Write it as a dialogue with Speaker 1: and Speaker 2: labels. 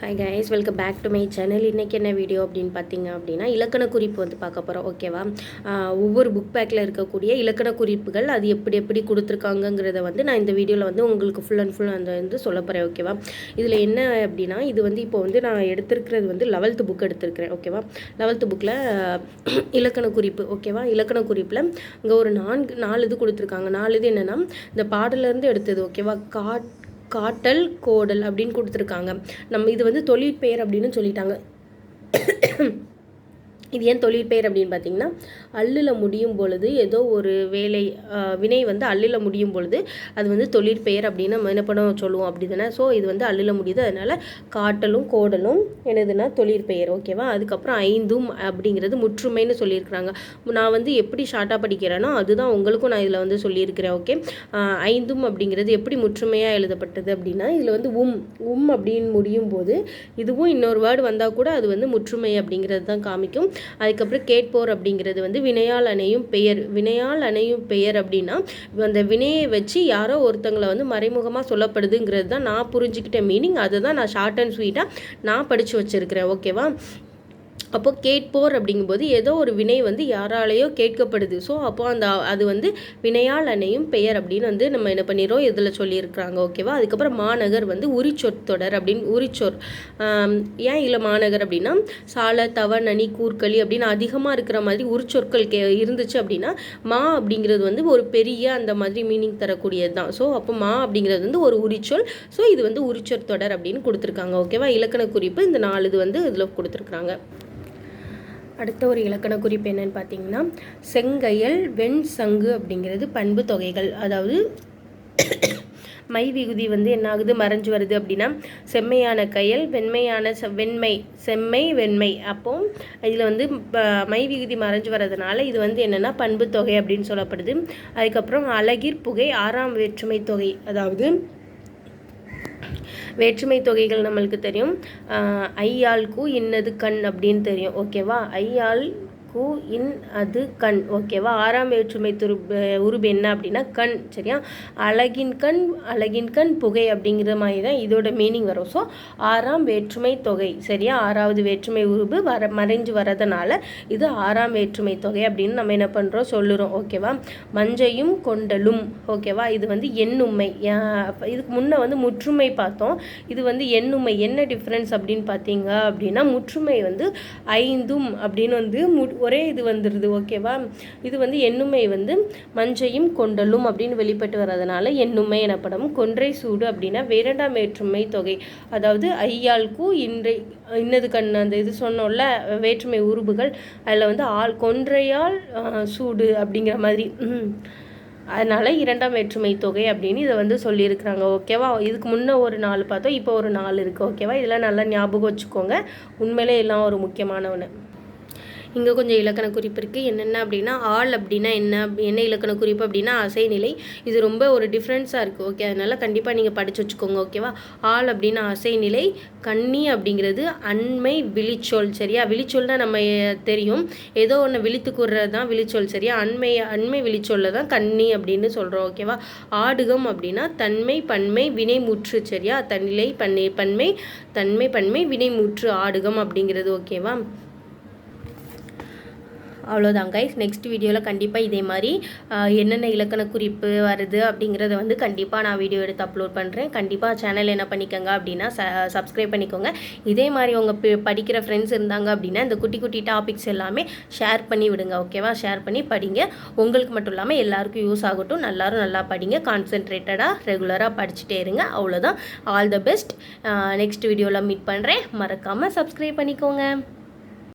Speaker 1: Hi guys welcome back to my channel இன்றைக்கி என்ன video அப்படின்னு பார்த்தீங்க அப்படின்னா இலக்கண குறிப்பு வந்து பார்க்க போகிறோம் ஓகேவா ஒவ்வொரு புக் பேக்கில் இருக்கக்கூடிய இலக்கண குறிப்புகள் அது எப்படி எப்படி கொடுத்துருக்காங்கங்கிறத வந்து நான் இந்த வீடியோவில் வந்து உங்களுக்கு ஃபுல் அண்ட் ஃபுல் அந்த வந்து சொல்ல போகிறேன் ஓகேவா இதில் என்ன அப்படின்னா இது வந்து இப்போ வந்து நான் எடுத்திருக்கிறது வந்து லெவல்த்து புக் எடுத்திருக்கிறேன் ஓகேவா லெவல்த்து புக்கில் இலக்கண குறிப்பு ஓகேவா இலக்கண குறிப்பில் இங்கே ஒரு நான்கு நாலு இது கொடுத்துருக்காங்க. நாலு இது என்னென்னா இந்த பாடலேருந்து எடுத்தது ஓகேவா காட் காட்டல் கோடல் அப்படின்னு கொடுத்துருக்காங்க. நம்ம இது வந்து தொழிற்பெயர் அப்படின்னு சொல்லிட்டாங்க. இது ஏன் தொழிற்பெயர் அப்படின்னு பார்த்தீங்கன்னா அல்லில் முடியும் பொழுது ஏதோ ஒரு வேலை வினை வந்து அல்லில் முடியும் பொழுது அது வந்து தொழிற்பெயர் அப்படின்னு நம்ம என்ன பண்ண சொல்லுவோம் அப்படி தானே ஸோ இது வந்து அல்லில் முடியுது. அதனால் காட்டலும் கோடலும் என்னதுன்னா தொழிற்பெயர் ஓகேவா அதுக்கப்புறம் ஐந்தும் அப்படிங்கிறது முற்றுமைன்னு சொல்லியிருக்கிறாங்க. நான் வந்து எப்படி ஷார்ட்டாக படிக்கிறேனோ அதுதான் உங்களுக்கும் நான் இதில் வந்து சொல்லியிருக்கிறேன் ஓகே ஐந்தும் அப்படிங்கிறது எப்படி முற்றுமையாக எழுதப்பட்டது அப்படின்னா இதில் வந்து உம் உம் அப்படின்னு முடியும் போது இதுவும் இன்னொரு வேர்டு வந்தால் கூட அது வந்து முற்றுமை அப்படிங்கிறது தான் காமிக்கும். அதுக்கப்புறம் கேட்போர் அப்படிங்கிறது வந்து வினையால் அணையும் பெயர். வினையால் அணையும் பெயர் அப்படின்னா அந்த வினையை வச்சு யாரோ ஒருத்தங்களை வந்து மறைமுகமாக சொல்லப்படுதுங்கிறது தான் நான் புரிஞ்சுக்கிட்ட மீனிங் அதை தான் நான் ஷார்ட் அண்ட் ஸ்வீட்டாக நான் படித்து வச்சுருக்கிறேன். ஓகேவா அப்போ கேட்போர் அப்படிங்கும்போது ஏதோ ஒரு வினை வந்து யாராலேயோ கேட்கப்படுது. ஸோ அப்போ அந்த அது வந்து வினையால் அணையும் பெயர் அப்படின்னு வந்து நம்ம என்ன பண்ணிடுறோம் இதில் சொல்லியிருக்கிறாங்க. ஓகேவா அதுக்கப்புறம் மாநகர் வந்து உரிச்சொற்தொடர் அப்படின்னு உரிச்சொற். ஏன் இல்லை மாநகர் அப்படின்னா சால தவ நனி கூர்க்களி அப்படின்னு அதிகமாக இருக்கிற மாதிரி உரிச்சொற்கள் கே இருந்துச்சு அப்படின்னா மா அப்படிங்கிறது வந்து ஒரு பெரிய அந்த மாதிரி மீனிங் தரக்கூடியது தான். ஸோ அப்போ மா அப்படிங்கிறது வந்து ஒரு உரிச்சொல். ஸோ இது வந்து உரிச்சொற் தொடர் அப்படின்னு கொடுத்துருக்காங்க. ஓகேவா இலக்கண குறிப்பு இந்த நாலு இது வந்து இதில் கொடுத்துருக்குறாங்க. அடுத்த ஒரு இலக்கண குறிப்பு என்னன்னு பார்த்தீங்கன்னா செங்கையல் வெண் சங்கு அப்படிங்கிறது பண்பு தொகைகள். அதாவது மை விகுதி வந்து என்ன ஆகுது மறைஞ்சு வருது அப்படின்னா செம்மையான கையல் வெண்மையான வெண்மை செம்மை வெண்மை. அப்போ இதில் வந்து ப- மை விகுதி மறைஞ்சு வர்றதுனால இது வந்து என்னென்னா பண்பு தொகை அப்படின்னு சொல்லப்படுது. அதுக்கப்புறம் அழகிற் புகை ஆறாம் வேற்றுமை தொகை. அதாவது வேற்றுமை தொகைகள் நம்மளுக்கு தெரியும். ஆஹ் ஐயாள் இன்னது கண் அப்படின்னு தெரியும். ஓகேவா ஐயாள் கு இன் அது கண். ஓகேவா ஆறாம் வேற்றுமை துரு உருபு என்ன அப்படின்னா கண். சரியா? அழகின் கண் அழகின் கண் புகை அப்படிங்கிற மாதிரி தான் இதோட மீனிங் வரும். ஸோ ஆறாம் வேற்றுமை தொகை. சரியா? ஆறாவது வேற்றுமை உருபு வர மறைஞ்சு வரதுனால இது ஆறாம் வேற்றுமை தொகை அப்படின்னு நம்ம என்ன பண்ணுறோம் சொல்லுறோம். ஓகேவா மஞ்சையும் கொண்டலும். ஓகேவா இது வந்து எண்ணுமை. இதுக்கு முன்ன வந்து முற்றுமை பார்த்தோம். இது வந்து எண்ணுமை. என்ன டிஃப்ரென்ஸ் அப்படின்னு பார்த்தீங்க அப்படின்னா முற்றுமை வந்து ஐந்தும் அப்படின்னு வந்து மு ஒரே இது வந்துடுது ஓகேவா இது வந்து எண்ணுமை வந்து மஞ்சையும் கொண்டலும் அப்படின்னு வெளிப்பட்டு வர்றதுனால எண்ணுமை எனப்படும். கொன்றை சூடு அப்படின்னா வேரண்டாம் வேற்றுமை தொகை. அதாவது ஐயாளுக்கு இன்றை இன்னது கண் அந்த இது சொன்னோம்ல வேற்றுமை உருபுகள் அதில் வந்து ஆள் கொன்றையால் சூடு அப்படிங்கிற மாதிரி. அதனால் இரண்டாம் வேற்றுமை தொகை அப்படின்னு இதை வந்து சொல்லியிருக்கிறாங்க ஓகேவா இதுக்கு முன்னே ஒரு நாலு பார்த்தோம் இப்போ ஒரு நாலு இருக்குது ஓகேவா இதெல்லாம் நல்லா ஞாபகம் வச்சுக்கோங்க. உண்மையிலே எல்லாம் ஒரு முக்கியமான ஒன்று இங்கே கொஞ்சம் இலக்கண குறிப்பு இருக்குது என்னென்ன அப்படின்னா ஆள் அப்படின்னா என்ன என்ன இலக்கண குறிப்பு அப்படின்னா அசைநிலை. இது ரொம்ப ஒரு டிஃப்ரென்ஸாக இருக்குது ஓகே அதனால் கண்டிப்பாக நீங்கள் படித்து வச்சுக்கோங்க ஓகேவா ஆள் அப்படின்னா அசைநிலை கண்ணி அப்படிங்கிறது அண்மை விழிச்சொல் சரியா? விழிச்சொல்னால் நம்ம தெரியும். ஏதோ ஒன்று விழித்து கூறுறது தான் விழிச்சொல் சரியா? அண்மை அண்மை விழிச்சொல்ல தான் கண்ணி அப்படின்னு சொல்கிறோம் ஓகேவா ஆடுகம் அப்படின்னா தன்மை பன்மை வினைமுற்று சரியா? தன்னிலை பன்மை பன்மை தன்மை பன்மை வினைமுற்று ஆடுகம் அப்படிங்கிறது ஓகேவா அவ்வளோதான் கைஸ் நெக்ஸ்ட் வீடியோவில் கண்டிப்பாக இதே மாதிரி என்னென்ன இலக்கண குறிப்பு வருது அப்படிங்கிறத வந்து கண்டிப்பாக நான் வீடியோ எடுத்து அப்லோட் பண்ணுறேன் கண்டிப்பாக சேனல் என்ன பண்ணிக்கோங்க அப்படின்னா சப்ஸ்கிரைப் பண்ணிக்கோங்க. இதே மாதிரி உங்கள் படிக்கிற ஃப்ரெண்ட்ஸ் இருந்தாங்க அப்படின்னா இந்த குட்டி குட்டி டாபிக்ஸ் எல்லாமே ஷேர் பண்ணி விடுங்க ஓகேவா ஷேர் பண்ணி படிங்க. உங்களுக்கு மட்டும் இல்லாமல் எல்லாருக்கும் யூஸ் ஆகட்டும். எல்லாரும் நல்லா படிங்க. கான்சென்ட்ரேட்டடாக ரெகுலராக படிச்சுட்டே இருங்க. அவ்வளோதான் ஆல் த பெஸ்ட் நெக்ஸ்ட் வீடியோவில் மீட் பண்ணுறேன் மறக்காமல் சப்ஸ்கிரைப் பண்ணிக்கோங்க.